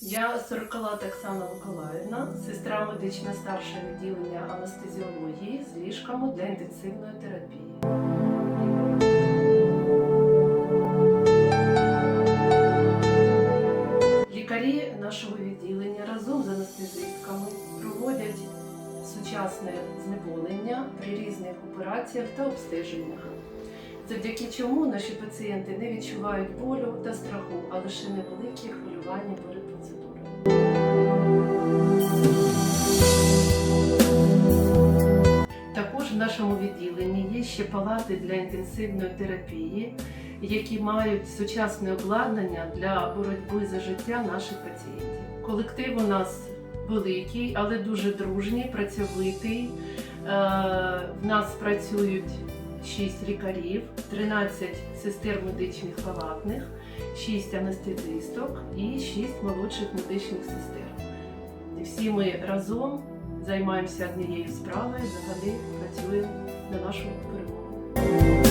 Я Сорокала Оксана Миколаївна, сестра медична старшого відділення анестезіології з ліжками для інтенсивної терапії. Лікарі нашого відділення разом з анестезистками проводять сучасне знеболення при різних операціях та обстеженнях, завдяки чому наші пацієнти не відчувають болю та страху, а лише невеликі хвилювання перед нашому відділенні є ще палати для інтенсивної терапії, які мають сучасне обладнання для боротьби за життя наших пацієнтів. Колектив у нас великий, але дуже дружній, працьовитий. Е, В нас працюють 6 лікарів, 13 сестер медичних палатних, 6 анестезисток і 6 молодших медичних сестер. Всі ми разом займаємося однією справою, взагалі працюємо на нашу перемогу.